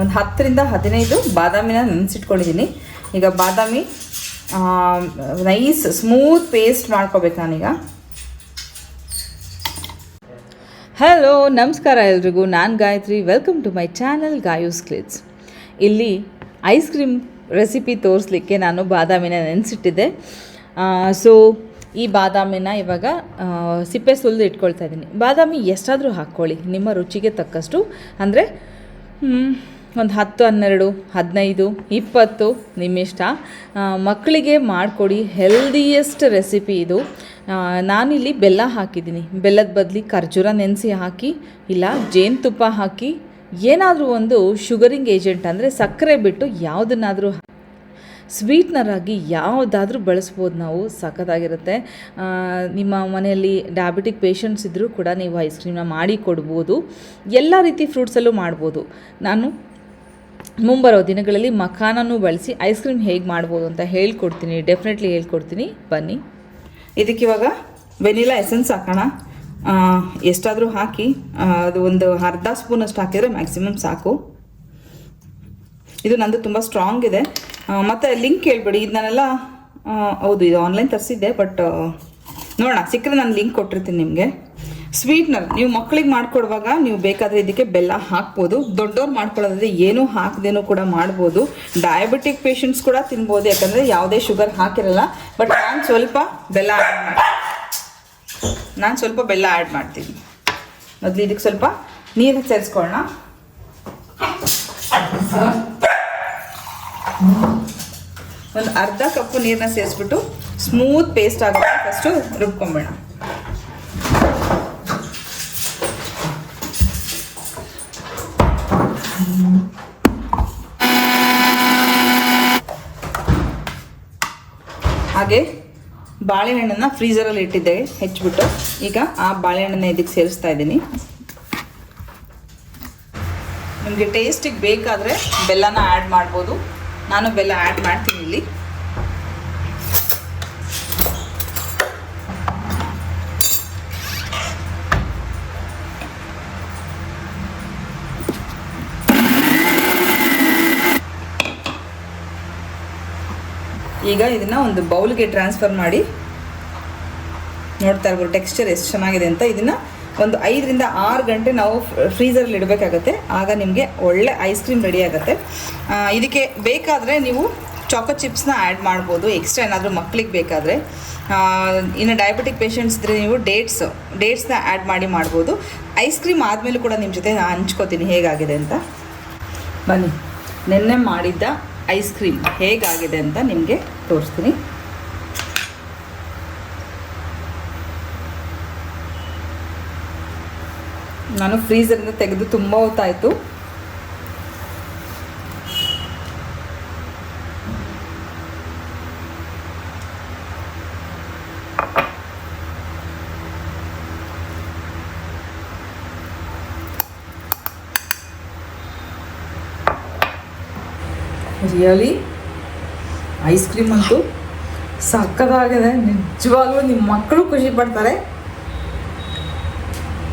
ಒಂದು ಹತ್ತರಿಂದ ಹದಿನೈದು ಬಾದಾಮಿನ ನೆನೆಸಿಟ್ಕೊಂಡಿದ್ದೀನಿ ಈಗ ಬಾದಾಮಿ ನೈಸ್ ಸ್ಮೂತ್ ಪೇಸ್ಟ್ ಮಾಡ್ಕೋಬೇಕು ನಾನೀಗ. ಹಲೋ ನಮಸ್ಕಾರ ಎಲ್ರಿಗೂ. ನಾನು Gayatri. Welcome to my channel Gayu's ಕ್ಲಿಟ್ಸ್ ಇಲ್ಲಿ ಐಸ್ ಕ್ರೀಮ್ ರೆಸಿಪಿ ತೋರಿಸ್ಲಿಕ್ಕೆ ನಾನು ಬಾದಾಮಿನ ನೆನೆಸಿಟ್ಟಿದ್ದೆ. ಸೊ ಈ ಬಾದಾಮಿನ ಇವಾಗ ಸಿಪ್ಪೆ ಸುಲಿದು ಇಟ್ಕೊಳ್ತಾ ಇದ್ದೀನಿ ಬಾದಾಮಿ ಎಷ್ಟಾದರೂ ಹಾಕ್ಕೊಳ್ಳಿ. ನಿಮ್ಮ ರುಚಿಗೆ ತಕ್ಕಷ್ಟು. ಅಂದರೆ ಒಂದು ಹತ್ತು, ಹನ್ನೆರಡು, ಹದಿನೈದು, ಇಪ್ಪತ್ತು ನಿಮ್ಮಿಷ್ಟ. ಮಕ್ಕಳಿಗೆ ಮಾಡಿಕೊಡಿ ಹೆಲ್ದಿಯೆಸ್ಟ್ ರೆಸಿಪಿ ಇದು. ನಾನಿಲ್ಲಿ ಬೆಲ್ಲ ಹಾಕಿದ್ದೀನಿ. ಬೆಲ್ಲದ ಬದಲಿ ಖರ್ಜೂರ ನೆನೆಸಿ ಹಾಕಿ, ಇಲ್ಲ ಜೇನುತುಪ್ಪ ಹಾಕಿ, ಏನಾದರೂ ಒಂದು ಶುಗರಿಂಗ್ ಏಜೆಂಟ್ ಅಂದರೆ ಸಕ್ಕರೆ ಬಿಟ್ಟು ಯಾವುದನ್ನಾದರೂ ಸ್ವೀಟ್ನರ್ ಆಗಿ ಯಾವುದಾದ್ರೂ ಬಳಸ್ಬೋದು ನಾವು, ಸಖತ್ತಾಗಿರುತ್ತೆ. ನಿಮ್ಮ ಮನೆಯಲ್ಲಿ ಡಯಾಬಿಟಿಕ್ ಪೇಷಂಟ್ಸ್ ಇದ್ದರೂ ಕೂಡ ನೀವು ಐಸ್ ಕ್ರೀಮ್ನ ಮಾಡಿ ಕೊಡ್ಬೋದು. ಎಲ್ಲ ರೀತಿ ಫ್ರೂಟ್ಸಲ್ಲೂ ಮಾಡ್ಬೋದು. ನಾನು ಮುಂಬರೋ ದಿನಗಳಲ್ಲಿ ಮಖಾನನ್ನು ಬಳಸಿ ಐಸ್ ಕ್ರೀಮ್ ಹೇಗೆ ಮಾಡ್ಬೋದು ಅಂತ ಹೇಳ್ಕೊಡ್ತೀನಿ. ಡೆಫಿನೆಟ್ಲಿ ಹೇಳ್ಕೊಡ್ತೀನಿ. ಬನ್ನಿ. ಇದಕ್ಕೆ ಇವಾಗ ವೆನಿಲಾ ಎಸೆನ್ಸ್ ಹಾಕೋಣ. ಎಷ್ಟಾದರೂ ಹಾಕಿ ಅದು ಒಂದು ಅರ್ಧ ಸ್ಪೂನಷ್ಟು ಹಾಕಿದರೆ ಮ್ಯಾಕ್ಸಿಮಮ್ ಸಾಕು. ಇದು ನಂದು ತುಂಬ ಸ್ಟ್ರಾಂಗ್ ಇದೆ. ಮತ್ತು ಲಿಂಕ್ ಕೇಳಬೇಡಿ ಇದು ನಾನೆಲ್ಲ ಹೌದು, ಇದು ಆನ್ಲೈನ್ ತರಿಸಿದ್ದೆ ಬಟ್ ನೋಡೋಣ. ಸಿಕ್ಕರೆ ನಾನು ಲಿಂಕ್ ಕೊಟ್ಟಿರ್ತೀನಿ ನಿಮಗೆ. ಸ್ವೀಟ್ನರ್ ನೀವು ಮಕ್ಕಳಿಗೆ ಮಾಡ್ಕೊಡುವಾಗ ನೀವು ಬೇಕಾದರೆ ಇದಕ್ಕೆ ಬೆಲ್ಲ ಹಾಕ್ಬೋದು. ದೊಡ್ಡವ್ರು ಮಾಡ್ಕೊಳ್ಳೋದ್ರೆ ಏನೂ ಹಾಕದೇನೂ ಕೂಡ ಮಾಡ್ಬೋದು. ಡಯಾಬಿಟಿಕ್ ಪೇಷಂಟ್ಸ್ ಕೂಡ ತಿನ್ಬೋದು, ಯಾಕಂದರೆ ಯಾವುದೇ ಶುಗರ್ ಹಾಕಿರಲ್ಲ. ಬಟ್ ನಾನು ಸ್ವಲ್ಪ ಬೆಲ್ಲ ಆ್ಯಡ್ ಮಾಡ್ತೀನಿ. ನಾನು ಸ್ವಲ್ಪ ಬೆಲ್ಲ ಆ್ಯಡ್ ಮಾಡ್ತೀನಿ. ಮೊದಲು ಇದಕ್ಕೆ ಸ್ವಲ್ಪ ನೀರು ಸೇರಿಸ್ಕೊಳ್ಳೋಣ ಒಂದು ಅರ್ಧ ಕಪ್ಪು ನೀರನ್ನ ಸೇರಿಸ್ಬಿಟ್ಟು ಸ್ಮೂತ್ ಪೇಸ್ಟ್ ಆಗುತ್ತೆ. ಫಸ್ಟು ರುಬ್ಕೊಂಬೇಡ ಹಾಗೆ ಬಾಳೆಹಣ್ಣನ್ನು ಫ್ರೀಸರಲ್ಲಿ ಇಟ್ಟಿದ್ದೆ, ಹೆಚ್ಚಿಬಿಟ್ಟು. ಈಗ ಆ ಬಾಳೆಹಣ್ಣನ್ನ ಇದಕ್ಕೆ ಸೇರಿಸ್ತಾ ಇದ್ದೀನಿ. ನಿಮಗೆ ಟೇಸ್ಟಿಗೆ ಬೇಕಾದರೆ ಬೆಲ್ಲನ ಆ್ಯಡ್ ಮಾಡ್ಬೋದು. ನಾನು ಬೆಲ್ಲ ಆ್ಯಡ್ ಮಾಡ್ತೀನಿ ಇಲ್ಲಿ. ಈಗ ಇದನ್ನು ಒಂದು ಬೌಲ್ಗೆ ಟ್ರಾನ್ಸ್ಫರ್ ಮಾಡಿ ನೋಡ್ತಾ ಇರ್ಬೋದು ಟೆಕ್ಸ್ಚರ್ ಎಷ್ಟು ಚೆನ್ನಾಗಿದೆ ಅಂತ. ಇದನ್ನು ಒಂದು ಐದರಿಂದ ಆರು ಗಂಟೆ ನಾವು ಫ್ರೀಸರಲ್ಲಿ ಇಡಬೇಕಾಗತ್ತೆ. ಆಗ ನಿಮಗೆ ಒಳ್ಳೆ ಐಸ್ ಕ್ರೀಮ್ ರೆಡಿ ಆಗುತ್ತೆ. ಇದಕ್ಕೆ ಬೇಕಾದರೆ ನೀವು ಚಾಕೊ ಚಿಪ್ಸ್ನ ಆ್ಯಡ್ ಮಾಡ್ಬೋದು. ಎಕ್ಸ್ಟ್ರಾ ಏನಾದರೂ ಮಕ್ಕಳಿಗೆ ಬೇಕಾದರೆ. ಇನ್ನು ಡಯಾಬಿಟಿಕ್ ಪೇಷಂಟ್ಸ್ ಇದ್ದರೆ ನೀವು ಡೇಟ್ಸ್ ಡೇಟ್ಸ್ನ ಆ್ಯಡ್ ಮಾಡಿ ಮಾಡ್ಬೋದು. ಐಸ್ ಕ್ರೀಮ್ ಆದಮೇಲೂ ಕೂಡ ನಿಮ್ಮ ಜೊತೆ ನಾನು ಹಂಚ್ಕೋತೀನಿ ಹೇಗಾಗಿದೆ ಅಂತ. ಬನ್ನಿ. ನಿನ್ನೆ ಮಾಡಿದ್ದ ಐಸ್ ಕ್ರೀಮ್ ಹೇಗಾಗಿದೆ ಅಂತ ನಿಮಗೆ ತೋರಿಸ್ತೀನಿ. ನಾನು ಫ್ರೀಸರಿಂದ ತೆಗೆದು ತುಂಬ ಹೊತ್ತಾಯಿತು. ರಿಯಲಿ ಐಸ್ ಕ್ರೀಮ್ ಅಂತೂ ಸಕ್ಕದಾಗಿದೆ ನಿಜವಾಗ್ಲೂ ನಿಮ್ಮ ಮಕ್ಕಳು ಖುಷಿ ಪಡ್ತಾರೆ.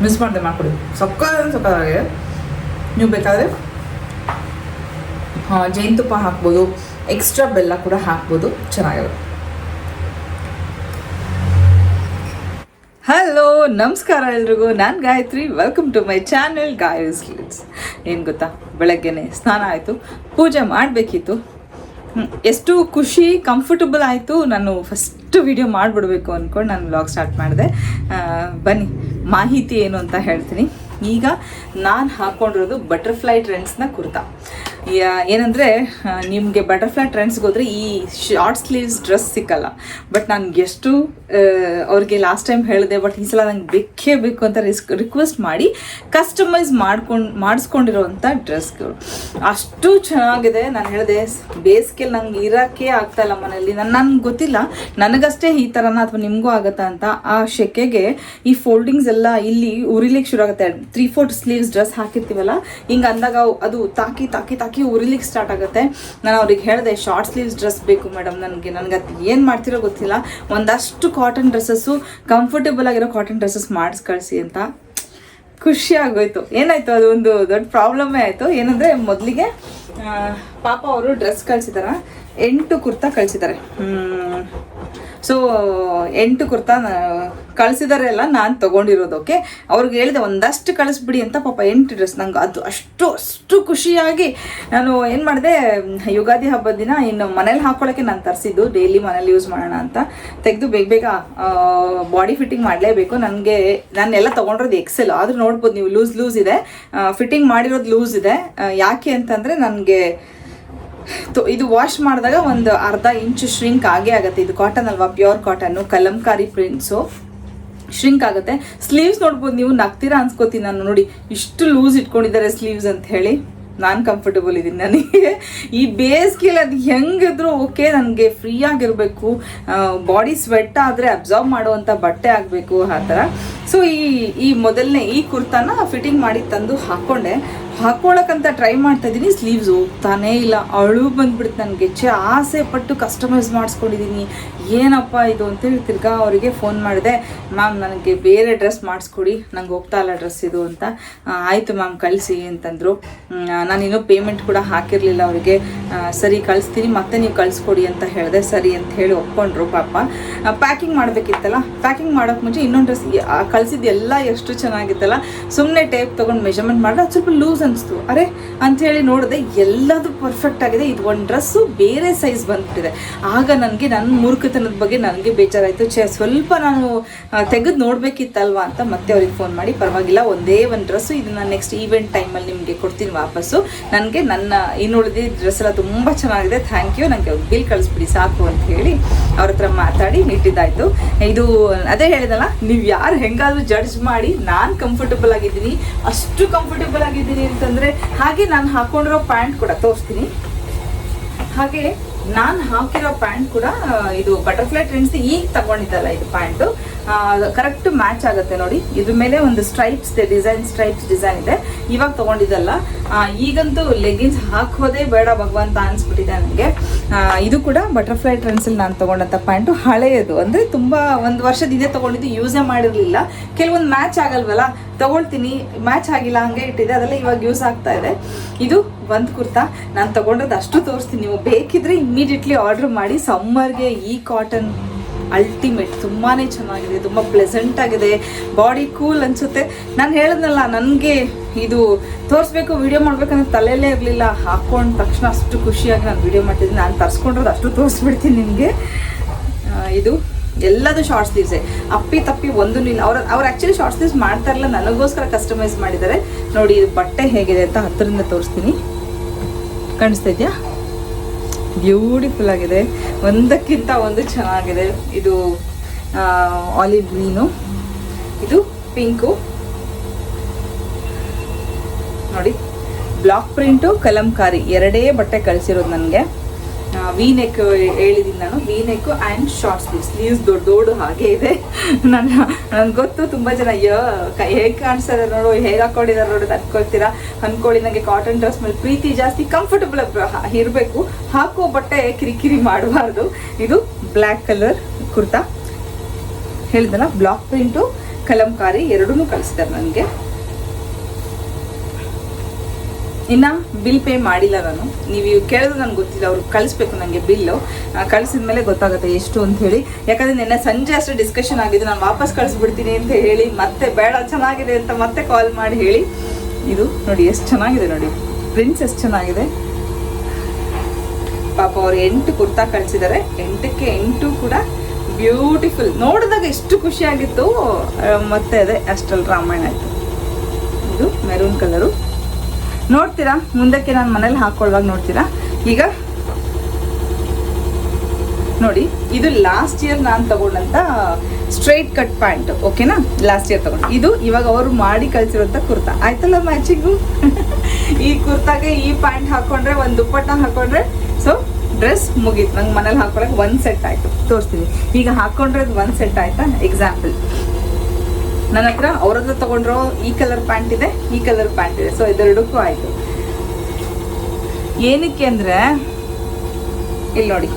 ಮಿಸ್ ಮಾಡಿದೆ ಮಕ್ಕಳು ಸಕ್ಕತ್ತ ಸಕ್ಕದಾಗಿದೆ ನೀವು ಬೇಕಾದರೆ ಹಾಂ ಜೇನುತುಪ್ಪ ಹಾಕ್ಬೋದು. ಎಕ್ಸ್ಟ್ರಾ ಬೆಲ್ಲ ಕೂಡ ಹಾಕ್ಬೋದು. ಚೆನ್ನಾಗಿರುತ್ತೆ ಹಲೋ ನಮಸ್ಕಾರ ಎಲ್ರಿಗೂ. ನಾನು Gayatri. Welcome to my channel Gayu's lights ಏನು ಗೊತ್ತಾ? ಬೆಳಗ್ಗೆನೆ ಸ್ನಾನ ಆಯಿತು, ಪೂಜೆ ಮಾಡಬೇಕಿತ್ತು. ಎಷ್ಟು ಖುಷಿ ಕಂಫರ್ಟಬಲ್ ಆಯಿತು. ನಾನು ಫಸ್ಟ್ ವಿಡಿಯೋ ಮಾಡಿಬಿಡ್ಬೇಕು ಅಂದ್ಕೊಂಡು ನಾನು ವ್ಲಾಗ್ ಸ್ಟಾರ್ಟ್ ಮಾಡಿದೆ. ಬನ್ನಿ, ಮಾಹಿತಿ ಏನು ಅಂತ ಹೇಳ್ತೀನಿ. ಈಗ ನಾನು ಹಾಕ್ಕೊಂಡಿರೋದು ಬಟರ್ಫ್ಲೈ ಟ್ರೆಂಡ್ಸ್ನ ಕುರ್ತಾ. ಏನಂದರೆ ನಿಮಗೆ ಬಟರ್ಫ್ಲೈ ಟ್ರೆಂಡ್ಸ್ಗೆ ಹೋದರೆ ಈ ಶಾರ್ಟ್ ಸ್ಲೀವ್ಸ್ ಡ್ರೆಸ್ ಸಿಕ್ಕಲ್ಲ. ಬಟ್ ನಾನು ಎಷ್ಟು ಅವ್ರಿಗೆ ಲಾಸ್ಟ್ ಟೈಮ್ ಹೇಳಿದೆ ಬಟ್ ಈ ಸಲ ನಂಗೆ ಬೇಕೇ ಬೇಕು ಅಂತ ರಿಸ್ಕ್ ರಿಕ್ವೆಸ್ಟ್ ಮಾಡಿ ಕಸ್ಟಮೈಸ್ ಮಾಡ್ಕೊಂಡು ಮಾಡಿಸ್ಕೊಂಡಿರೋವಂಥ ಡ್ರೆಸ್ಗಳು ಅಷ್ಟು ಚೆನ್ನಾಗಿದೆ. ನಾನು ಹೇಳಿದೆ, ಬೇಸಿಗೆಲಿ ನಂಗೆ ಇರೋಕ್ಕೆ ಆಗ್ತಾಯಿಲ್ಲ ಮನೆಯಲ್ಲಿ. ನನ್ನ ನನ್ಗೆ ಗೊತ್ತಿಲ್ಲ. ನನಗಷ್ಟೇ ಈ ಥರನ ಅಥವಾ ನಿಮಗೂ ಆಗುತ್ತಾ ಅಂತ ಆ ಶೆಕೆಗೆ ಈ ಫೋಲ್ಡಿಂಗ್ಸ್ ಎಲ್ಲ ಇಲ್ಲಿ ಉರಿಲಿಕ್ಕೆ ಶುರು ಆಗುತ್ತೆ. ತ್ರೀ ಫೋರ್ತ್ ಸ್ಲೀವ್ಸ್ ಡ್ರೆಸ್ ಹಾಕಿರ್ತೀವಲ್ಲ, ಹಿಂಗೆ ಅಂದಾಗ ಅದು ತಾಕಿ ತಾಕಿ ತಾಕಿ ಉರಿಲಿಕ್ಕೆ ಸ್ಟಾರ್ಟ್ ಆಗುತ್ತೆ. ನಾನು ಅವ್ರಿಗೆ ಹೇಳಿದೆ ಶಾರ್ಟ್ ಸ್ಲೀವ್ಸ್ ಡ್ರೆಸ್ ಬೇಕು ಮೇಡಮ್ ನನಗೆ. ನನಗೆ ಅದು ಏನು ಮಾಡ್ತಿರೋ ಗೊತ್ತಿಲ್ಲ. ಒಂದಷ್ಟು ಕಾಟನ್ ಡ್ರೆಸ್ಸಸ್ಸು ಕಂಫರ್ಟೇಬಲ್ ಆಗಿರೋ ಕಾಟನ್ ಡ್ರೆಸ್ಸಸ್ ಮಾಡಿಸಿ ಕಳಿಸಿ ಅಂತ. ಖುಷಿ ಆಗೋಯ್ತು. ಏನಾಯ್ತು? ಅದು ಒಂದು ದೊಡ್ಡ ಪ್ರಾಬ್ಲಮ್ಮೇ ಆಯಿತು. ಏನಂದರೆ ಮೊದಲಿಗೆ ಪಾಪ ಅವರು ಡ್ರೆಸ್ ಕಳಿಸಿದಾರ. ಎಂಟು ಕುರ್ತಾ ಕಳಿಸಿದ್ದಾರೆ ಸೊ ಎಂಟು ಕುರ್ತಾ ಕಳಿಸಿದಾರೆ ಎಲ್ಲ ನಾನು ತೊಗೊಂಡಿರೋದು ಓಕೆ ಅವ್ರಿಗೆ ಹೇಳಿದೆ, ಒಂದಷ್ಟು ಕಳಿಸ್ಬಿಡಿ ಅಂತ ಪಾಪ ಎಂಟು ಡ್ರೆಸ್ ನಂಗೆ ಅದು ಅಷ್ಟು ಅಷ್ಟು ಖುಷಿಯಾಗಿ ನಾನು ಏನು ಮಾಡಿದೆ, ಯುಗಾದಿ ಹಬ್ಬದ ದಿನ ಇನ್ನು ಮನೇಲಿ ಹಾಕೊಳ್ಳೋಕ್ಕೆ ನಾನು ತರಿಸಿದ್ದು ಡೈಲಿ ಮನೇಲಿ ಯೂಸ್ ಮಾಡೋಣ ಅಂತ. ತೆಗೆದು ಬೇಗ ಬೇಗ ಬಾಡಿ ಫಿಟ್ಟಿಂಗ್ ಮಾಡಲೇಬೇಕು. ನನಗೆ, ನಾನೆಲ್ಲ ತೊಗೊಂಡಿರೋದು ಎಕ್ಸೆಲ್ ಆದರೂ ನೋಡ್ಬೋದು ನೀವು ಲೂಸ್ ಲೂಸ್ ಇದೆ. ಫಿಟ್ಟಿಂಗ್ ಮಾಡಿರೋದು ಲೂಸ್ ಇದೆ. ಯಾಕೆ ಅಂತಂದರೆ, ನನಗೆ ಇದು ವಾಶ್ ಮಾಡಿದಾಗ ಒಂದು ಅರ್ಧ ಇಂಚು ಶ್ರಿಂಕ್ ಆಗೇ ಆಗುತ್ತೆ. ಇದು ಕಾಟನ್ ಅಲ್ವಾ? Pure cotton Kalamkari prints shrink ಆಗುತ್ತೆ. ಸ್ಲೀವ್ಸ್ ನೋಡ್ಬೋದು, ನೀವು ನಗ್ತೀರಾ ಅನ್ಸ್ಕೋತೀನಿ ನಾನು. ನೋಡಿ, ಇಷ್ಟು ಲೂಸ್ ಇಟ್ಕೊಂಡಿದ್ದಾರೆ ಸ್ಲೀವ್ಸ್ ಅಂತ ಹೇಳಿ. ನಾನು ಕಂಫರ್ಟಬಲ್ ಇದ್ದೀನಿ ನನಗೆ. ಈ ಬೇಸ್ಗೆಲಿ ಅದು ಹೆಂಗಿದ್ರು ಓಕೆ ನನಗೆ ಫ್ರೀ ಆಗಿರಬೇಕು. ಬಾಡಿ ಸ್ವೆಟ್ ಆದರೆ ಅಬ್ಸಾರ್ಬ್ ಮಾಡುವಂಥ ಬಟ್ಟೆ ಆಗಬೇಕು, ಆ ಥರ. ಸೊ ಈ ಈ ಮೊದಲನೇ, ಈ ಕುರ್ತಾನ ಫಿಟ್ಟಿಂಗ್ ಮಾಡಿ ತಂದು ಹಾಕ್ಕೊಂಡೆ ಹಾಕೊಳ್ಳೋಕ್ಕಂತ ಟ್ರೈ ಮಾಡ್ತಾ ಇದ್ದೀನಿ ಸ್ಲೀವ್ಸ್ ಹೋಗ್ತಾನೇ ಇಲ್ಲ. ಅಳು ಬಂದ್ಬಿಡ್ತು ನನಗೆ. ಚೆ ಆಸೆ ಪಟ್ಟು ಕಸ್ಟಮೈಸ್ ಮಾಡಿಸ್ಕೊಂಡಿದ್ದೀನಿ ಏನಪ್ಪ ಇದು ಅಂತೇಳಿ ತಿರ್ಗಾ ಅವರಿಗೆ ಫೋನ್ ಮಾಡಿದೆ. ಮ್ಯಾಮ್ ನನಗೆ ಬೇರೆ ಡ್ರೆಸ್ ಮಾಡಿಸ್ಕೊಡಿ. ನಂಗೆ ಹೋಗ್ತಾ ಇಲ್ಲ ಡ್ರೆಸ್ ಇದು ಅಂತ. ಆಯಿತು ಮ್ಯಾಮ್ ಕಳಿಸಿ ಅಂತಂದರು. ನಾನು ಇನ್ನೂ ಪೇಮೆಂಟ್ ಕೂಡ ಹಾಕಿರಲಿಲ್ಲ ಅವರಿಗೆ. ಸರಿ, ಕಳಿಸ್ತೀನಿ. ಮತ್ತೆ ನೀವು ಕಳಿಸ್ಕೊಡಿ ಅಂತ ಹೇಳಿದೆ. ಸರಿ ಅಂತ ಹೇಳಿ ಒಪ್ಕೊಂಡ್ರು ಪಾಪ. ಪ್ಯಾಕಿಂಗ್ ಮಾಡಬೇಕಿತ್ತಲ್ಲ? ಪ್ಯಾಕಿಂಗ್ ಮಾಡೋಕ್ಕೆ ಮುಂಚೆ ಇನ್ನೊಂದು ಡ್ರೆಸ್ ಕಳಿಸಿದ್ದೆಲ್ಲ ಎಷ್ಟು ಚೆನ್ನಾಗಿತ್ತಲ್ಲ? ಸುಮ್ಮನೆ ಟೇಪ್ ತೊಗೊಂಡು ಮೆಜರ್ಮೆಂಟ್ ಮಾಡಿದ್ರೆ ಅದು ಸ್ವಲ್ಪ ಲೂಸ್ ಅನಿಸ್ತು. ಅರೆ, ಅಂಥೇಳಿ ನೋಡಿದೆ ಎಲ್ಲದು ಪರ್ಫೆಕ್ಟ್ ಆಗಿದೆ. ಇದು ಒಂದು ಡ್ರೆಸ್ಸು ಬೇರೆ ಸೈಜ್ ಬಂದ್ಬಿಟ್ಟಿದೆ. ಆಗ ನನಗೆ ನನ್ನ ಮೂರ್ಖತನದ ಬಗ್ಗೆ ನನಗೆ ಬೇಜಾರಾಯಿತು. ಛೇ, ಸ್ವಲ್ಪ ನಾನು ತೆಗೆದು ನೋಡಬೇಕಿತ್ತಲ್ವಾ ಅಂತ ಮತ್ತೆ ಅವ್ರಿಗೆ ಫೋನ್ ಮಾಡಿ. ಪರವಾಗಿಲ್ಲ, ಒಂದೇ ಒಂದು ಡ್ರೆಸ್ಸು ಇದನ್ನು ನೆಕ್ಸ್ಟ್ ಈವೆಂಟ್ ಟೈಮಲ್ಲಿ ನಿಮಗೆ ಕೊಡ್ತೀನಿ ವಾಪಸ್ಸು. ನನಗೆ ನನ್ನ ಇನ್ನುಳಿದ ಡ್ರೆಸ್ ಎಲ್ಲ ತುಂಬ ಚೆನ್ನಾಗಿದೆ. ಥ್ಯಾಂಕ್ ಯು ನನಗೆ ಬಿಲ್ ಕಳಿಸ್ಬಿಡಿ, ಸಾಕು ಅಂತ ಹೇಳಿ ಅವ್ರ ಹತ್ರ ಮಾತಾಡಿ ನಿಟ್ಟಿದ್ದಾಯಿತು. ಇದು, ಅದೇ ಹೇಳಿದಲ್ಲ, ನೀವು ಯಾರು ಹೆಂಗಾದರೂ ಜಡ್ಜ್ ಮಾಡಿ ನಾನು ಕಂಫರ್ಟಬಲ್ ಆಗಿದ್ದೀನಿ. ಅಷ್ಟು ಕಂಫರ್ಟಬಲ್ ಆಗಿದ್ದೀನಿ. ಅಂತಂದರೆ ಹಾಗೆ ನಾನು ಹಾಕೊಂಡಿರೋ ಪ್ಯಾಂಟ್ ಕೂಡ ತೋರಿಸ್ತೀನಿ. ಹಾಗೆ ನಾನು ಹಾಕಿರೋ ಪ್ಯಾಂಟ್ ಕೂಡ ಇದು ಬಟರ್ಫ್ಲೈ ಟ್ರೆಂಡ್ಸ್ ಈಗ ತಗೊಂಡಿದ್ದಲ್ಲ ಇದು ಪ್ಯಾಂಟು. ಕರೆಕ್ಟ್ ಮ್ಯಾಚ್ ಆಗುತ್ತೆ ನೋಡಿ. ಇದ್ರ ಮೇಲೆ ಒಂದು ಸ್ಟ್ರೈಪ್ಸ್ ಇದೆ ಡಿಸೈನ್ ಸ್ಟ್ರೈಪ್ಸ್ ಡಿಸೈನ್ ಇದೆ. ಇವಾಗ ತಗೊಂಡಿದ್ದಲ್ಲ. ಈಗಂತೂ ಲೆಗ್ಗಿನ್ಸ್ ಹಾಕೋದೇ ಬೇಡ ಭಗವಂತ ಅನ್ಸ್ಬಿಟ್ಟಿದೆ ನನಗೆ. ಇದು ಕೂಡ ಬಟರ್ಫ್ಲೈ ಟ್ರೆಂಡ್ಸಲ್ಲಿ ನಾನು ತಗೊಂಡಂಥ ಪ್ಯಾಂಟು ಹಳೆಯದು ಅಂದರೆ ತುಂಬ ಒಂದು ವರ್ಷದ ಹಿಂದೆ ತಗೊಂಡಿದ್ದು ಯೂಸೇ ಮಾಡಿರಲಿಲ್ಲ. ಕೆಲವೊಂದು ಮ್ಯಾಚ್ ಆಗಲ್ವಲ್ಲ? ತಗೊಳ್ತೀನಿ. ಮ್ಯಾಚ್ ಆಗಿಲ್ಲ, ಹಂಗೆ ಇಟ್ಟಿದೆ. ಅದೆಲ್ಲ ಇವಾಗ ಯೂಸ್ ಆಗ್ತಾ ಇದೆ. ಇದು ಒಂದು ಕುರ್ತಾ. ನಾನು ತಗೊಂಡದ್ದು ಅಷ್ಟು ತೋರಿಸ್ತೀನಿ. ನೀವು ಬೇಕಿದ್ರೆ ಇಮ್ಮಿಡಿಯೇಟ್ಲಿ ಆರ್ಡರ್ ಮಾಡಿ. ಸಮ್ಮರ್ಗೆ ಈ ಕಾಟನ್ ಅಲ್ಟಿಮೇಟ್ ತುಂಬಾ ಚೆನ್ನಾಗಿದೆ, ತುಂಬ ಪ್ಲೆಸೆಂಟ್ ಆಗಿದೆ ಬಾಡಿ ಕೂಲ್ ಅನಿಸುತ್ತೆ. ನಾನು ಹೇಳಿದ್ನಲ್ಲ, ನನಗೆ ಇದು ತೋರಿಸ್ಬೇಕು ವಿಡಿಯೋ ಮಾಡ್ಬೇಕಂದ್ರೆ ತಲೆಯಲ್ಲೇ ಇರಲಿಲ್ಲ. ಹಾಕೊಂಡ ತಕ್ಷಣ ಅಷ್ಟು ಖುಷಿಯಾಗಿ ನಾನು ವಿಡಿಯೋ ಮಾಡ್ತಿದ್ದೀನಿ. ನಾನು ತರಿಸ್ಕೊಂಡಿರೋದು ಅಷ್ಟು ತೋರಿಸ್ಬಿಡ್ತೀನಿ ನಿಮಗೆ ಇದು ಎಲ್ಲದು ಶಾರ್ಟ್ ಸ್ಲೀವ್ಸೇ ಅಪ್ಪಿ ತಪ್ಪಿ ಒಂದು ಇಲ್ಲ ಅವ್ರ ಅವ್ರು ಆ್ಯಕ್ಚುಲಿ ಶಾರ್ಟ್ ಸ್ಲೀವ್ಸ್ ಮಾಡ್ತಾ ಇರಲ್ಲ ನನಗೋಸ್ಕರ ಕಸ್ಟಮೈಸ್ ಮಾಡಿದ್ದಾರೆ. ನೋಡಿ, ಇದು ಬಟ್ಟೆ ಹೇಗಿದೆ ಅಂತ ಹತ್ತಿರದಿಂದ ತೋರಿಸ್ತೀನಿ. ಕಾಣಿಸ್ತಾ ಇದೆಯಾ? ಬ್ಯೂಟಿಫುಲ್ ಆಗಿದೆ. ಒಂದಕ್ಕಿಂತ ಒಂದು ಚೆನ್ನಾಗಿದೆ. ಇದು ಆಲಿವ್ ಗ್ರೀನು ಇದು ಪಿಂಕು ನೋಡಿ. Block print Kalamkari. ಎರಡೇ ಬಟ್ಟೆ ಕಳಿಸಿರೋದು ನನಗೆ. ವಿ ನೆಕ್ ಹೇಳಿದ್ದೀನಿ ನಾನು. V neck and short sleeve sleeves ದೊಡ್ಡ ದೊಡ್ಡ ಹಾಗೆ ಇದೆ. ನನ್ನ, ನನಗೆ ಗೊತ್ತು ತುಂಬ ಜನ ಕೈ, ಹೇಗೆ ಕಾಣಿಸ್ತಾ ಇದ್ದಾರೆ ನೋಡು, ಹೇಗೆ ಹಾಕೊಂಡಿದ್ದಾರೆ ನೋಡು ಅನ್ಕೊಳ್ತೀರಾ? ಅನ್ಕೊಳ್ಳಿ ನನಗೆ ಕಾಟನ್ ಡ್ರೆಸ್ ಮೇಲೆ ಪ್ರೀತಿ ಜಾಸ್ತಿ ಕಂಫರ್ಟಬಲ್ ಇರಬೇಕು. ಹಾಕೋ ಬಟ್ಟೆ ಕಿರಿಕಿರಿ ಮಾಡಬಾರ್ದು. ಇದು ಬ್ಲ್ಯಾಕ್ ಕಲರ್ ಕುರ್ತಾ. ಹೇಳಿದಲ್ಲ ಬ್ಲಾಕ್ ಪ್ರಿಂಟು ಕಲಂಕಾರಿ ಎರಡೂ ಕಳಿಸ್ತಾರೆ ನನಗೆ. ಇನ್ನು ಬಿಲ್ ಪೇ ಮಾಡಿಲ್ಲ ನಾನು. ನೀವು ಕೇಳಿದ್ರೆ ನನಗೆ ಗೊತ್ತಿಲ್ಲ, ಅವ್ರು ಕಳಿಸ್ಬೇಕು ನನಗೆ ಬಿಲ್ಲು. ಕಳಿಸಿದ ಮೇಲೆ ಗೊತ್ತಾಗುತ್ತೆ ಎಷ್ಟು ಅಂತ ಹೇಳಿ. ಯಾಕಂದರೆ ನಿನ್ನೆ ಸಂಜೆ ಅಷ್ಟೇ ಡಿಸ್ಕಷನ್ ಆಗಿದೆ ನಾನು ವಾಪಸ್ ಕಳಿಸ್ಬಿಡ್ತೀನಿ ಅಂತ ಹೇಳಿ, ಮತ್ತೆ ಬೇಡ, ಚೆನ್ನಾಗಿದೆ ಅಂತ ಮತ್ತೆ ಕಾಲ್ ಮಾಡಿ ಹೇಳಿ. ಇದು ನೋಡಿ ಎಷ್ಟು ಚೆನ್ನಾಗಿದೆ ನೋಡಿ. ಪ್ರಿಂಟ್ಸ್ ಎಷ್ಟು ಚೆನ್ನಾಗಿದೆ. ಪಾಪ ಅವ್ರು ಎಂಟು ಕುರ್ತಾ ಕಳಿಸಿದ್ದಾರೆ ಎಂಟಕ್ಕೆ ಎಂಟು ಕೂಡ ಬ್ಯೂಟಿಫುಲ್ ನೋಡಿದಾಗ ಎಷ್ಟು ಖುಷಿಯಾಗಿತ್ತು ಮತ್ತೆ ಅದೇ ಅಷ್ಟಲ್ಲಿ ರಾಮಾಯಣ ಆಯಿತು. ಇದು ಮೆರೂನ್ ಕಲರು ನೋಡ್ತೀರಾ? ಮುಂದಕ್ಕೆ ನಾನು ಮನೇಲಿ ಹಾಕೊಳ್ಳುವಾಗ ನೋಡ್ತೀರಾ? ಈಗ ನೋಡಿ, ಇದು ಲಾಸ್ಟ್ ಇಯರ್ ನಾನು ತಗೊಂಡಂತ ಸ್ಟ್ರೈಟ್ ಕಟ್ ಪ್ಯಾಂಟ್ ಓಕೆನಾ ಲಾಸ್ಟ್ ಇಯರ್ ತಗೊಂಡು. ಇದು ಇವಾಗ ಅವರು ಮಾಡಿ ಕಳಿಸಿರೋಂಥ ಕುರ್ತಾ. ಆಯ್ತಲ್ಲ ಮ್ಯಾಚಿಂಗು ಈ ಕುರ್ತಾಗೆ ಈ ಪ್ಯಾಂಟ್ ಹಾಕೊಂಡ್ರೆ, ಒಂದು ದುಪ್ಪಟ್ಟ ಹಾಕೊಂಡ್ರೆ ಸೊ ಡ್ರೆಸ್ ಮುಗೀತು. ನಂಗೆ ಮನೇಲಿ ಹಾಕೊಳಕ್ಕೆ ಒಂದು ಸೆಟ್ ಆಯಿತು. ತೋರಿಸ್ತೀನಿ. ಈಗ ಹಾಕೊಂಡ್ರೆ ಒಂದು ಸೆಟ್ ಆಯ್ತಾ? ಎಕ್ಸಾಂಪಲ್ ನನ್ನ ಹತ್ರ ಅವ್ರದ್ದು ತಗೊಂಡ್ರೋ ಈ ಕಲರ್ ಪ್ಯಾಂಟ್ ಇದೆ, ಈ ಕಲರ್ ಪ್ಯಾಂಟ್ ಇದೆ. ಸೊ ಇದೆರಡಕ್ಕೂ ಆಯಿತು. ಏನಕ್ಕೆ ಅಂದರೆ, ಇಲ್ಲಿ ನೋಡಿ.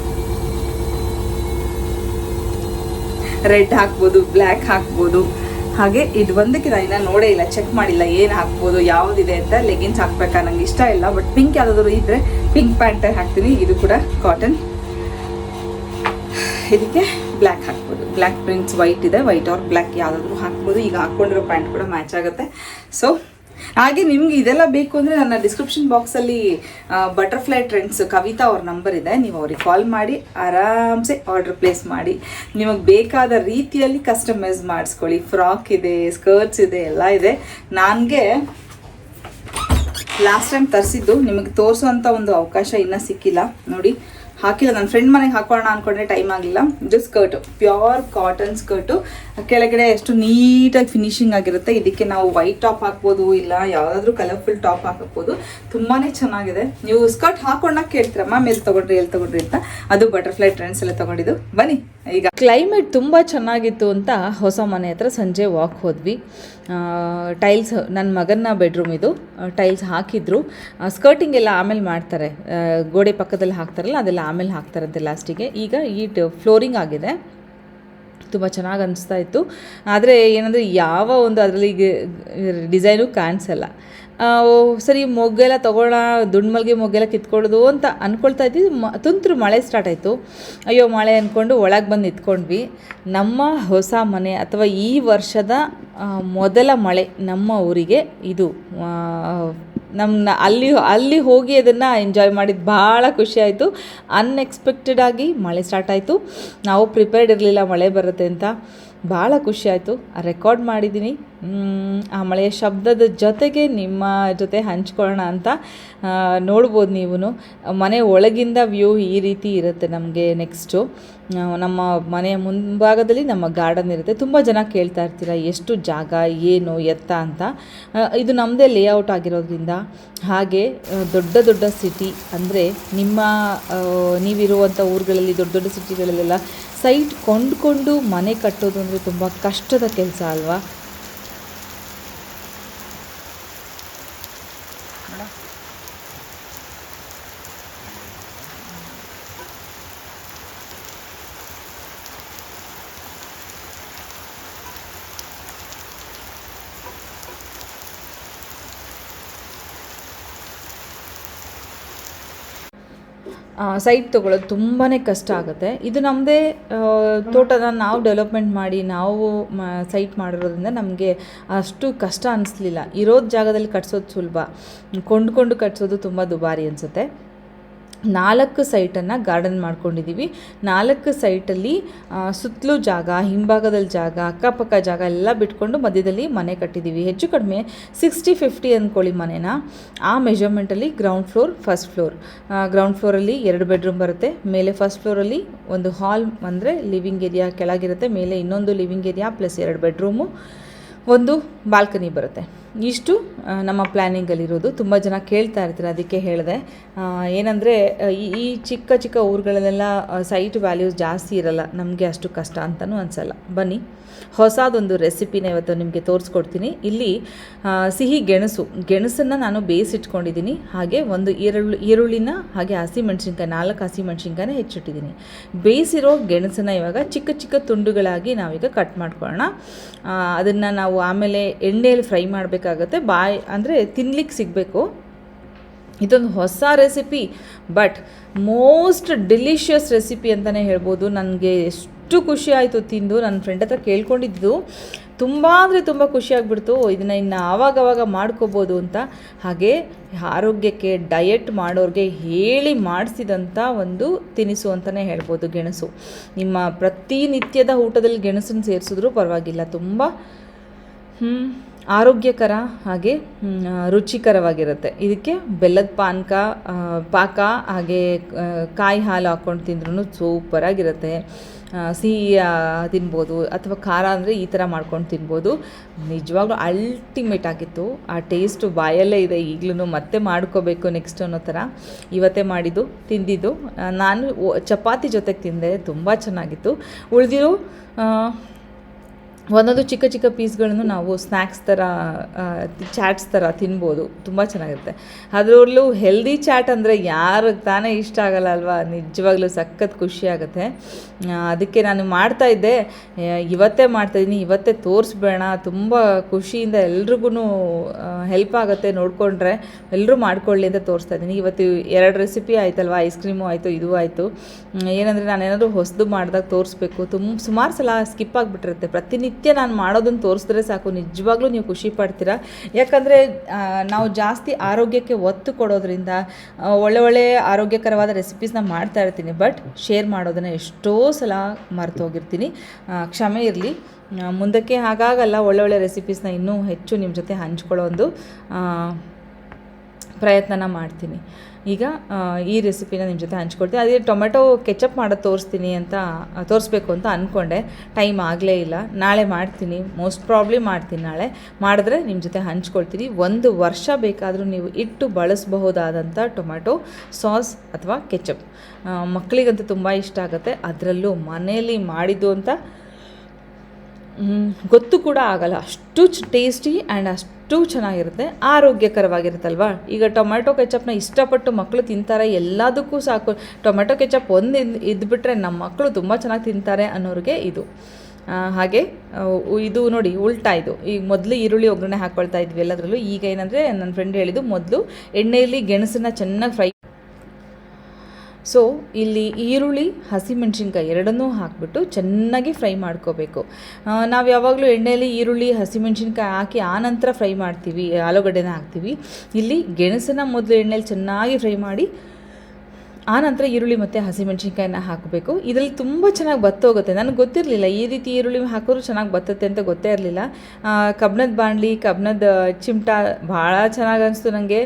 ರೆಡ್ ಹಾಕ್ಬೋದು ಬ್ಲ್ಯಾಕ್ ಹಾಕ್ಬೋದು. ಹಾಗೆ ಇದು ಒಂದಕ್ಕೆ ನಾನು ಇನ್ನೂ ನೋಡೇ ಇಲ್ಲ ಚೆಕ್ ಮಾಡಿಲ್ಲ ಏನು ಹಾಕ್ಬೋದು, ಯಾವುದಿದೆ ಅಂತ. ಲೆಗಿನ್ಸ್ ಹಾಕ್ಬೇಕಾ? ನಂಗೆ ಇಷ್ಟ ಇಲ್ಲ ಬಟ್ ಪಿಂಕ್ ಯಾವುದಾದ್ರು ಇದ್ದರೆ ಪಿಂಕ್ ಪ್ಯಾಂಟ್ ಹಾಕ್ತೀನಿ. ಇದು ಕೂಡ ಕಾಟನ್ ಇದಕ್ಕೆ ಬ್ಲ್ಯಾಕ್ ಹಾಕ್ಬೋದು. ಬ್ಲ್ಯಾಕ್ ಪ್ರಿಂಟ್ಸ್ ವೈಟ್ ಇದೆ. ವೈಟ್ ಆರ್ ಬ್ಲ್ಯಾಕ್ ಯಾವುದಾದ್ರೂ ಹಾಕ್ಬೋದು. ಈಗ ಹಾಕ್ಕೊಂಡಿರೋ ಪ್ಯಾಂಟ್ ಕೂಡ ಮ್ಯಾಚ್ ಆಗುತ್ತೆ. ಸೊ ಹಾಗೆ ನಿಮ್ಗೆ ಇದೆಲ್ಲ ಬೇಕು ಅಂದರೆ ನನ್ನ ಡಿಸ್ಕ್ರಿಪ್ಷನ್ ಬಾಕ್ಸಲ್ಲಿ ಬಟರ್ಫ್ಲೈ ಟ್ರೆಂಡ್ಸ್ ಕವಿತಾ ಅವ್ರ ನಂಬರ್ ಇದೆ. ನೀವು ಅವ್ರಿಗೆ ಕಾಲ್ ಮಾಡಿ, ಆರಾಮ್ಸೆ ಆರ್ಡರ್ ಪ್ಲೇಸ್ ಮಾಡಿ. ನಿಮಗೆ ಬೇಕಾದ ರೀತಿಯಲ್ಲಿ ಕಸ್ಟಮೈಸ್ ಮಾಡಿಸ್ಕೊಳ್ಳಿ. ಫ್ರಾಕ್ ಇದೆ ಸ್ಕರ್ಟ್ಸ್ ಇದೆ, ಎಲ್ಲ ಇದೆ. ನನಗೆ ಲಾಸ್ಟ್ ಟೈಮ್ ತರಿಸಿದ್ದು. ನಿಮಗೆ ತೋರಿಸುವಂಥ ಒಂದು ಅವಕಾಶ ಇನ್ನೂ ಸಿಕ್ಕಿಲ್ಲ. ನೋಡಿ. ಹಾಕಿಲ್ಲ ನನ್ನ ಫ್ರೆಂಡ್ ಮನೆಗೆ ಹಾಕೋಣ ಅಂದ್ಕೊಂಡ್ರೆ ಟೈಮ್ ಆಗಿಲ್ಲ. ಇದು ಸ್ಕರ್ಟು ಪ್ಯೂರ್ ಕಾಟನ್ ಸ್ಕರ್ಟು ಕೆಳಗಡೆ ಎಷ್ಟು ನೀಟಾಗಿ ಫಿನಿಶಿಂಗ್ ಆಗಿರುತ್ತೆ. ಇದಕ್ಕೆ ನಾವು ವೈಟ್ ಟಾಪ್ ಹಾಕ್ಬೋದು, ಇಲ್ಲ ಯಾವುದಾದ್ರೂ ಕಲರ್ಫುಲ್ ಟಾಪ್ ಹಾಕಬಹುದು. ತುಂಬಾ ಚೆನ್ನಾಗಿದೆ. ನೀವು ಸ್ಕರ್ಟ್ ಹಾಕೊಂಡಾಗ ಮ್ಯಾಮ್ ಮೇಲೆ ತೊಗೊಂಡ್ರಿ ಎಲ್ಲಿ ತೊಗೊಂಡ್ರಿ ಅಂತ. ಅದು ಬಟರ್ಫ್ಲೈ ಟ್ರೆಂಡ್ಸ್ ಎಲ್ಲ ತೊಗೊಂಡಿದ್ದು. ಬನ್ನಿ, ಈಗ. ಕ್ಲೈಮೇಟ್ ತುಂಬ ಚೆನ್ನಾಗಿತ್ತು ಅಂತ ಹೊಸ ಮನೆ ಹತ್ರ ಸಂಜೆ ವಾಕ್ ಹೋದ್ವಿ. ಟೈಲ್ಸ್ ನನ್ನ ಮಗನ ಬೆಡ್ರೂಮ್ ಇದು. ಟೈಲ್ಸ್ ಹಾಕಿದ್ರು. ಸ್ಕರ್ಟಿಂಗ್ ಎಲ್ಲ ಆಮೇಲೆ ಮಾಡ್ತಾರೆ. ಗೋಡೆ ಪಕ್ಕದಲ್ಲಿ ಹಾಕ್ತಾರಲ್ಲ, ಅದೆಲ್ಲ ಆಮೇಲೆ ಹಾಕ್ತಾರಂತೆ ಲಾಸ್ಟಿಗೆ ಈಗ ಈ ಫ್ಲೋರಿಂಗ್ ಆಗಿದೆ. ತುಂಬ ಚೆನ್ನಾಗಿ ಅನಿಸ್ತಾ ಇತ್ತು. ಆದರೆ ಏನಂದರೆ ಯಾವ ಒಂದು ಅದರಲ್ಲಿ ಡಿಸೈನು ಕಾಣಿಸಲ್ಲ. ಸರಿ, ಮೊಗ್ಗೆಲ್ಲ ತೊಗೊಳ್ಳೋಣ ದುಂಡ್ಮಲ್ಗೆ ಮಲ್ಗೆ ಮೊಗ್ಗೆಲ್ಲ ಕಿತ್ಕೊಳ್ಳೋದು ಅಂತ ಅಂದ್ಕೊಳ್ತಾ ಇದ್ವಿ ಮ, ತುಂತುರು ಮಳೆ ಸ್ಟಾರ್ಟ್ ಆಯಿತು. ಅಯ್ಯೋ, ಮಳೆ ಅಂದ್ಕೊಂಡು ಒಳಗೆ ಬಂದು ನಿಂತ್ಕೊಂಡ್ವಿ. ನಮ್ಮ ಹೊಸ ಮನೆ ಅಥವಾ ಈ ವರ್ಷದ ಮೊದಲ ಮಳೆ ನಮ್ಮ ಊರಿಗೆ ಇದು. ನಮ್ಮ ಅಲ್ಲಿ ಅಲ್ಲಿ ಹೋಗಿ ಅದನ್ನು ಎಂಜಾಯ್ ಮಾಡಿದ್ದು ಭಾಳ ಖುಷಿ ಆಯಿತು. ಅನ್ಎಕ್ಸ್ಪೆಕ್ಟೆಡ್ ಆಗಿ ಮಳೆ ಸ್ಟಾರ್ಟ್ ಆಯಿತು. ನಾವು ಪ್ರಿಪೇರ್ಡ್ ಇರಲಿಲ್ಲ ಮಳೆ ಬರುತ್ತೆ ಅಂತ. ಭಾಳ ಖುಷಿ ಆಯಿತು. ರೆಕಾರ್ಡ್ ಮಾಡಿದ್ದೀನಿ ಆ ಮಳೆಯ ಶಬ್ದದ ಜೊತೆಗೆ ನಿಮ್ಮ ಜೊತೆ ಹಂಚ್ಕೊಳ್ಳೋಣ ಅಂತ ನೋಡ್ಬೋದು ನೀವು ಮನೆ ಒಳಗಿಂದ ವ್ಯೂ ಈ ರೀತಿ ಇರುತ್ತೆ ನಮಗೆ ನೆಕ್ಸ್ಟು ನಮ್ಮ ಮನೆಯ ಮುಂಭಾಗದಲ್ಲಿ ನಮ್ಮ ಗಾರ್ಡನ್ ಇರುತ್ತೆ. ತುಂಬ ಜನ ಕೇಳ್ತಾ ಇರ್ತೀರ, ಎಷ್ಟು ಜಾಗ, ಏನು, ಎತ್ತ ಅಂತ. ಇದು ನಮ್ಮದೇ ಲೇಔಟ್ ಆಗಿರೋದ್ರಿಂದ ಹಾಗೆ ದೊಡ್ಡ ದೊಡ್ಡ ಸಿಟಿ ಅಂದರೆ ನಿಮ್ಮ ನೀವಿರುವಂಥ ಊರುಗಳಲ್ಲಿ ದೊಡ್ಡ ದೊಡ್ಡ ಸಿಟಿಗಳಲ್ಲೆಲ್ಲ ಸೈಟ್ ಕೊಂಡ್ಕೊಂಡು ಮನೆ ಕಟ್ಟೋದು ಅಂದರೆ ತುಂಬ ಕಷ್ಟದ ಕೆಲಸ ಅಲ್ವಾ? ಸೈಟ್ ತೊಗೊಳ್ಳೋದು ತುಂಬಾ ಕಷ್ಟ ಆಗುತ್ತೆ. ಇದು ನಮ್ಮದೇ ತೋಟದ ನಾವು ಡೆವಲಪ್ಮೆಂಟ್ ಮಾಡಿ ನಾವು ಸೈಟ್ ಮಾಡಿರೋದ್ರಿಂದ ನಮಗೆ ಅಷ್ಟು ಕಷ್ಟ ಅನಿಸ್ಲಿಲ್ಲ. ಇರೋದು ಜಾಗದಲ್ಲಿ ಕಟ್ಸೋದು ಸುಲಭ. ಕೊಂಡ್ಕೊಂಡು ಕಟ್ಸೋದು ತುಂಬ ದುಬಾರಿ ಅನಿಸುತ್ತೆ. ನಾಲ್ಕು ಸೈಟನ್ನು ಗಾರ್ಡನ್ ಮಾಡ್ಕೊಂಡಿದ್ದೀವಿ. ನಾಲ್ಕು ಸೈಟಲ್ಲಿ ಸುತ್ತಲೂ ಜಾಗ, ಹಿಂಭಾಗದಲ್ಲಿ ಜಾಗ, ಅಕ್ಕಪಕ್ಕ ಜಾಗ ಎಲ್ಲ ಬಿಟ್ಕೊಂಡು ಮಧ್ಯದಲ್ಲಿ ಮನೆ ಕಟ್ಟಿದ್ದೀವಿ. ಹೆಚ್ಚು ಕಡಿಮೆ ಸಿಕ್ಸ್ಟಿ ಫಿಫ್ಟಿ ಅಂದ್ಕೊಳ್ಳಿ ಮನೆನ. ಆ ಮೆಜರ್ಮೆಂಟಲ್ಲಿ ground floor first floor ground ಫ್ಲೋರಲ್ಲಿ ಎರಡು ಬೆಡ್ರೂಮ್ ಬರುತ್ತೆ. ಮೇಲೆ ಫಸ್ಟ್ ಫ್ಲೋರಲ್ಲಿ ಒಂದು ಹಾಲ್ ಅಂದರೆ ಲಿವಿಂಗ್ ಏರಿಯಾ ಕೆಳಗಿರುತ್ತೆ. ಮೇಲೆ ಇನ್ನೊಂದು ಲಿವಿಂಗ್ ಏರಿಯಾ ಪ್ಲಸ್ ಎರಡು ಬೆಡ್ರೂಮು ಒಂದು ಬಾಲ್ಕನಿ ಬರುತ್ತೆ. ಇಷ್ಟು ನಮ್ಮ ಪ್ಲ್ಯಾನಿಂಗಲ್ಲಿರೋದು ತುಂಬ ಜನ ಕೇಳ್ತಾ ಇರ್ತಾರೆ, ಅದಕ್ಕೆ ಹೇಳಿದೆ. ಏನಂದರೆ ಈ ಚಿಕ್ಕ ಚಿಕ್ಕ ಊರುಗಳಲ್ಲೆಲ್ಲ ಸೈಟ್ ವ್ಯಾಲ್ಯೂಸ್ ಜಾಸ್ತಿ ಇರಲ್ಲ. ನಮಗೆ ಅಷ್ಟು ಕಷ್ಟ ಅಂತಲೂ ಅನಿಸಲ್ಲ. ಬನ್ನಿ. ಹೊಸದೊಂದು ರೆಸಿಪಿನ ಇವತ್ತು ನಿಮಗೆ ತೋರಿಸ್ಕೊಡ್ತೀನಿ. ಇಲ್ಲಿ ಸಿಹಿ ಗೆಣಸು. ಗೆಣಸನ್ನು ನಾನು ಬೇಯಿಸಿಟ್ಕೊಂಡಿದ್ದೀನಿ. ಹಾಗೆ ಒಂದು ಈರುಳ್ಳಿ, ಈರುಳ್ಳಿನ, ಹಾಗೆ ಹಸಿಮೆಣ್ಸಿನ್ಕಾಯಿ ನಾಲ್ಕು ಹಸಿಮೆಣ್ಸಿನ್ಕಾಯಿನ ಹೆಚ್ಚಿಟ್ಟಿದ್ದೀನಿ. ಬೇಯಿಸಿರೋ ಗೆಣಸನ್ನು ಇವಾಗ ಚಿಕ್ಕ ಚಿಕ್ಕ ತುಂಡುಗಳಾಗಿ ನಾವೀಗ ಕಟ್ ಮಾಡ್ಕೊಳ್ಳೋಣ. ಅದನ್ನು ನಾವು ಆಮೇಲೆ ಎಣ್ಣೆಯಲ್ಲಿ ಫ್ರೈ ಮಾಡಬೇಕಾಗತ್ತೆ ಬಾಯ್ ಅಂದರೆ ತಿನ್ಲಿಕ್ಕೆ ಸಿಗಬೇಕು. ಇದೊಂದು ಹೊಸ recipe but most delicious recipe ಅಂತಲೇ ಹೇಳ್ಬೋದು. ನನಗೆ ಎಷ್ಟು ಖುಷಿ ಆಯಿತು ತಿಂದು. ನನ್ನ ಫ್ರೆಂಡ್ ಹತ್ರ ಕೇಳ್ಕೊಂಡಿದ್ದು. ತುಂಬ ಅಂದರೆ ತುಂಬ ಖುಷಿಯಾಗ್ಬಿಡ್ತು ಇದನ್ನು ಇನ್ನು ಆವಾಗವಾಗ ಮಾಡ್ಕೋಬೋದು ಅಂತ. ಹಾಗೆ ಆರೋಗ್ಯಕ್ಕೆ ಡಯಟ್ ಮಾಡೋರಿಗೆ ಹೇಳಿ ಮಾಡಿಸಿದಂಥ ಒಂದು ತಿನಿಸು ಅಂತಲೇ ಹೇಳ್ಬೋದು ಗೆಣಸು. ನಿಮ್ಮ ಪ್ರತಿನಿತ್ಯದ ಊಟದಲ್ಲಿ ಗೆಣಸನ್ನು ಸೇರಿಸಿದ್ರೂ ಪರವಾಗಿಲ್ಲ. ತುಂಬ ಹ್ಮ್, ಆರೋಗ್ಯಕರ ಹಾಗೆ ರುಚಿಕರವಾಗಿರುತ್ತೆ. ಇದಕ್ಕೆ ಬೆಲ್ಲದ ಪಾನಕ ಪಾಕ, ಹಾಗೆ ಕಾಯಿ ಹಾಲು ಹಾಕ್ಕೊಂಡು ತಿಂದ್ರೂ ಸೂಪರಾಗಿರುತ್ತೆ. ಸಿಹಿ ತಿನ್ಬೋದು, ಅಥವಾ ಖಾರ ಅಂದರೆ ಈ ಥರ ಮಾಡ್ಕೊಂಡು ತಿನ್ಬೋದು. ನಿಜವಾಗ್ಲೂ ಅಲ್ಟಿಮೇಟ್ ಆಗಿತ್ತು. ಆ ಟೇಸ್ಟು ಬಾಯಲ್ಲೇ ಇದೆ ಈಗಲೂ ಮತ್ತೆ ಮಾಡ್ಕೋಬೇಕು ನೆಕ್ಸ್ಟ್ ಅನ್ನೋ ಥರ. ಇವತ್ತೇ ಮಾಡಿದ್ದು, ತಿಂದಿದ್ದು. ನಾನು ಚಪಾತಿ ಜೊತೆಗೆ ತಿಂದೆ, ತುಂಬ ಚೆನ್ನಾಗಿತ್ತು. ಉಳಿದಿರೋ ಒಂದೊಂದು ಚಿಕ್ಕ ಚಿಕ್ಕ ಪೀಸ್ಗಳನ್ನು ನಾವು ಸ್ನ್ಯಾಕ್ಸ್ ಥರ ಚಾಟ್ಸ್ ಥರ ತಿನ್ಬೋದು. ತುಂಬ ಚೆನ್ನಾಗಿರುತ್ತೆ. ಅದರಲ್ಲೂ ಹೆಲ್ದಿ ಚಾಟ್ ಅಂದರೆ ಯಾರಿಗೆ ತಾನೇ ಇಷ್ಟ ಆಗಲ್ಲ ಅಲ್ವಾ? ನಿಜವಾಗ್ಲೂ ಸಖತ್ ಖುಷಿ ಆಗುತ್ತೆ. ಅದಕ್ಕೆ ನಾನು ಮಾಡ್ತಾ ಇದ್ದೆ. ಇವತ್ತೇ ಮಾಡ್ತಾಯಿದ್ದೀನಿ ಇವತ್ತೇ ತೋರಿಸ್ಬೇಡ. ತುಂಬ ಖುಷಿಯಿಂದ ಎಲ್ರಿಗೂ ಹೆಲ್ಪ್ ಆಗುತ್ತೆ ನೋಡಿಕೊಂಡ್ರೆ. ಎಲ್ಲರೂ ಮಾಡ್ಕೊಳ್ಳಿ ಅಂತ ತೋರಿಸ್ತಾ ಇದ್ದೀನಿ. ಇವತ್ತು ಎರಡು ರೆಸಿಪಿ ಆಯ್ತಲ್ವ? ಐಸ್ ಕ್ರೀಮು ಆಯಿತು, ಇದು ಆಯಿತು. ಏನಂದರೆ ನಾನೇನಾದರೂ ಹೊಸದು ಮಾಡಿದಾಗ ತೋರಿಸ್ಬೇಕು. ತುಂಬ ಸುಮಾರು ಸಲ ಸ್ಕಿಪ್ ಆಗಿಬಿಟ್ಟಿರುತ್ತೆ. ಪ್ರತಿನಿತ್ಯ ನಾನು ಮಾಡೋದನ್ನು ತೋರಿಸಿದ್ರೆ ಸಾಕು, ನಿಜವಾಗ್ಲೂ ನೀವು ಖುಷಿ ಪಡ್ತೀರಾ? ಯಾಕಂದರೆ ನಾವು ಜಾಸ್ತಿ ಆರೋಗ್ಯಕ್ಕೆ ಒತ್ತು ಕೊಡೋದ್ರಿಂದ ಒಳ್ಳೆ ಒಳ್ಳೆ ಆರೋಗ್ಯಕರವಾದ ರೆಸಿಪೀಸ್ನ ಮಾಡ್ತಾ ಇರ್ತೀನಿ ಬಟ್ ಶೇರ್ ಮಾಡೋದನ್ನು ಎಷ್ಟೋ ಸಲ ಮರೆತು ಹೋಗಿರ್ತೀನಿ. ಕ್ಷಮೆ ಇರಲಿ. ಮುಂದಕ್ಕೆ ಹಾಗಾಗಲ್ಲ ಒಳ್ಳೆ ಒಳ್ಳೆ ರೆಸಿಪೀಸ್ನ ಇನ್ನೂ ಹೆಚ್ಚು ನಿಮ್ಮ ಜೊತೆ ಹಂಚ್ಕೊಳ್ಳೋ ಒಂದು ಪ್ರಯತ್ನನ ಮಾಡ್ತೀನಿ. ಈಗ ಈ ರೆಸಿಪಿನ ನಿಮ್ಮ ಜೊತೆ ಹಂಚ್ಕೊಳ್ತೀನಿ ಅದೇ ಟೊಮೆಟೊ ಕೆಚಪ್ ಮಾಡೋದು ತೋರಿಸ್ತೀನಿ ಅಂತ ತೋರಿಸ್ಬೇಕು ಅಂತ ಅಂದ್ಕೊಂಡೆ ಟೈಮ್ ಆಗಲೇ ಇಲ್ಲ. ನಾಳೆ ಮಾಡ್ತೀನಿ. ಮೋಸ್ಟ್ ಪ್ರಾಬ್ಲಿ ಮಾಡ್ತೀನಿ ನಾಳೆ. ಮಾಡಿದ್ರೆ ನಿಮ್ಮ ಜೊತೆ ಹಂಚ್ಕೊಳ್ತೀನಿ. ಒಂದು ವರ್ಷ ಬೇಕಾದರೂ ನೀವು ಇಟ್ಟು ಬಳಸಬಹುದಾದಂಥ ಟೊಮೆಟೊ, ಸಾಸ್ ಅಥವಾ ಕೆಚಪ್. ಮಕ್ಕಳಿಗಂತೂ ತುಂಬ ಇಷ್ಟ ಆಗುತ್ತೆ. ಅದರಲ್ಲೂ ಮನೆಯಲ್ಲಿ ಮಾಡಿದ್ದು ಅಂತ ಗೊತ್ತು ಕೂಡ ಆಗಲ್ಲ. ಅಷ್ಟು ಟೇಸ್ಟಿ ಆ್ಯಂಡ್ ಅಷ್ಟು ಚೆನ್ನಾಗಿರುತ್ತೆ. ಆರೋಗ್ಯಕರವಾಗಿರುತ್ತಲ್ವಾ? ಈಗ ಟೊಮ್ಯಾಟೊ ಕೆಚಪ್ನ ಇಷ್ಟಪಟ್ಟು ಮಕ್ಕಳು ತಿಂತಾರೆ. ಎಲ್ಲದಕ್ಕೂ ಸಾಕು. ಟೊಮ್ಯಾಟೊ ಕೆಚಪ್ ಒಂದು ಇದ್ಬಿಟ್ರೆ ನಮ್ಮ ಮಕ್ಕಳು ತುಂಬ ಚೆನ್ನಾಗಿ ತಿಂತಾರೆ ಅನ್ನೋರಿಗೆ ಇದು. ಹಾಗೆ ಇದು ನೋಡಿ, ಉಲ್ಟಾ ಇದು. ಈಗ ಮೊದಲು ಈರುಳ್ಳಿ ಒಗ್ಗರಣೆ ಹಾಕ್ಕೊಳ್ತಾ ಇದ್ವಿ ಎಲ್ಲದರಲ್ಲೂ. ಈಗ ಏನಂದರೆ ನನ್ನ ಫ್ರೆಂಡ್ ಹೇಳಿದ್ದು ಮೊದಲು ಎಣ್ಣೆಯಲ್ಲಿ ಗೆಣಸನ್ನ ಚೆನ್ನಾಗಿ ಫ್ರೈ ಸೊ ಇಲ್ಲಿ ಈರುಳ್ಳಿ, ಹಸಿಮೆಣ್ಸಿನ್ಕಾಯಿ ಎರಡನ್ನೂ ಹಾಕಿಬಿಟ್ಟು ಚೆನ್ನಾಗಿ ಫ್ರೈ ಮಾಡ್ಕೋಬೇಕು. ನಾವು ಯಾವಾಗಲೂ ಎಣ್ಣೆಯಲ್ಲಿ ಈರುಳ್ಳಿ, ಹಸಿಮೆಣ್ಸಿನ್ಕಾಯಿ ಹಾಕಿ ಆನಂತರ ಫ್ರೈ ಮಾಡ್ತೀವಿ, ಆಲೂಗಡ್ಡೆನ ಹಾಕ್ತೀವಿ. ಇಲ್ಲಿ ಗೆಣಸನ್ನು ಮೊದಲು ಎಣ್ಣೆಯಲ್ಲಿ ಚೆನ್ನಾಗಿ ಫ್ರೈ ಮಾಡಿ ಆನಂತರ ಈರುಳ್ಳಿ ಮತ್ತು ಹಸಿಮೆಣ್ಸಿನ್ಕಾಯಿನ ಹಾಕಬೇಕು. ಇದರಲ್ಲಿ ತುಂಬ ಚೆನ್ನಾಗಿ ಬತ್ತೋಗುತ್ತೆ. ನನಗೆ ಗೊತ್ತಿರಲಿಲ್ಲ ಈ ರೀತಿ ಈರುಳ್ಳಿ ಹಾಕಿದ್ರು ಚೆನ್ನಾಗಿ ಬತ್ತತ್ತೆ ಅಂತ ಗೊತ್ತೇ ಇರಲಿಲ್ಲ. ಕಬ್ಣದ ಬಾಣಲಿ ಕಬ್ಣದ ಚಿಮಟ ಭಾಳ ಚೆನ್ನಾಗಿ ಅನಿಸ್ತು ನನಗೆ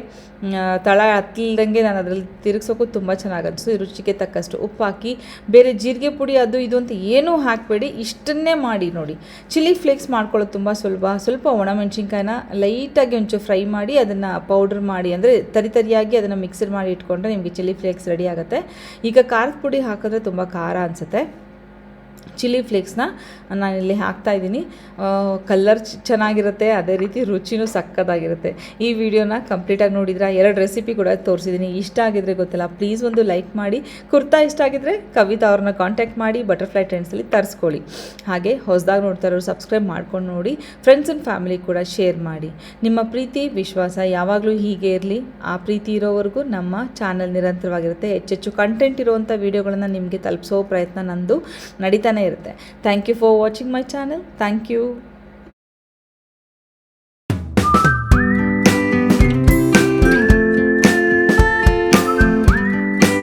ತಳ ಹತ್ತಿಲ್ದಂಗೆ ನಾನು ಅದರಲ್ಲಿ ತಿರುಗಿಸೋಕು ತುಂಬ ಚೆನ್ನಾಗಿ ಅನಿಸ್ತು. ರುಚಿಗೆ ತಕ್ಕಷ್ಟು ಉಪ್ಪು ಹಾಕಿ, ಬೇರೆ ಜೀರಿಗೆ ಪುಡಿ ಅದು ಇದು ಅಂತ ಏನೂ ಹಾಕಬೇಡಿ. ಇಷ್ಟನ್ನೇ ಮಾಡಿ ನೋಡಿ. ಚಿಲ್ಲಿ ಫ್ಲೇಕ್ಸ್ ಮಾಡ್ಕೊಳ್ಳೋದು ತುಂಬ ಸುಲಭ. ಸ್ವಲ್ಪ ಒಣಮೆಣ್ಸಿನ್ಕಾಯಿನ ಲೈಟಾಗಿ ಒಂಚೂರು ಫ್ರೈ ಮಾಡಿ ಅದನ್ನು ಪೌಡ್ರ್ ಮಾಡಿ, ಅಂದರೆ ತರಿ ತರಿಯಾಗಿ ಅದನ್ನು ಮಿಕ್ಸರ್ ಮಾಡಿ ಇಟ್ಕೊಂಡ್ರೆ ನಿಮಗೆ ಚಿಲ್ಲಿ ಫ್ಲೇಕ್ಸ್ ರೆಡಿ ಆಗುತ್ತೆ. ಈಗ ಖಾರದ ಪುಡಿ ಹಾಕಿದ್ರೆ ತುಂಬ ಖಾರ ಅನಿಸುತ್ತೆ. ಚಿಲ್ಲಿ ಫ್ಲೇಕ್ಸ್ನ ನಾನಿಲ್ಲಿ ಹಾಕ್ತಾ ಇದ್ದೀನಿ. ಕಲ್ಲರ್ ಚೆನ್ನಾಗಿರುತ್ತೆ, ಅದೇ ರೀತಿ ರುಚಿನೂ ಸಕ್ಕತ್ತಾಗಿರುತ್ತೆ. ಈ ವಿಡಿಯೋನ ಕಂಪ್ಲೀಟಾಗಿ ನೋಡಿದ್ರೆ ಎರಡು ರೆಸಿಪಿ ಕೂಡ ತೋರಿಸಿದ್ದೀನಿ. ಇಷ್ಟ ಆಗಿದ್ರೆ ಗೊತ್ತಿಲ್ಲ, ಪ್ಲೀಸ್ ಒಂದು ಲೈಕ್ ಮಾಡಿ. ಕುರ್ತಾ ಇಷ್ಟ ಆಗಿದ್ರೆ ಕವಿತಾ ಅವ್ರನ್ನ ಕಾಂಟ್ಯಾಕ್ಟ್ ಮಾಡಿ, ಬಟರ್ಫ್ಲೈ ಟ್ರೆಂಡ್ಸಲ್ಲಿ ತರಿಸ್ಕೊಳ್ಳಿ. ಹಾಗೆ ಹೊಸದಾಗಿ ನೋಡ್ತಾ ಇರೋರು ಸಬ್ಸ್ಕ್ರೈಬ್ ಮಾಡ್ಕೊಂಡು ನೋಡಿ, ಫ್ರೆಂಡ್ಸ್ ಆ್ಯಂಡ್ ಫ್ಯಾಮಿಲಿ ಕೂಡ ಶೇರ್ ಮಾಡಿ. ನಿಮ್ಮ ಪ್ರೀತಿ, ವಿಶ್ವಾಸ ಯಾವಾಗಲೂ ಹೀಗೆ ಇರಲಿ. ಆ ಪ್ರೀತಿ ಇರೋವರೆಗೂ ನಮ್ಮ ಚಾನಲ್ ನಿರಂತರವಾಗಿರುತ್ತೆ. ಹೆಚ್ಚೆಚ್ಚು ಕಂಟೆಂಟ್ ಇರುವಂಥ ವೀಡಿಯೋಗಳನ್ನು ನಿಮಗೆ ತಲುಪಿಸೋ ಪ್ರಯತ್ನ ನಂದು. ಇರುತ್ತೆ. Thank you for watching my channel thank you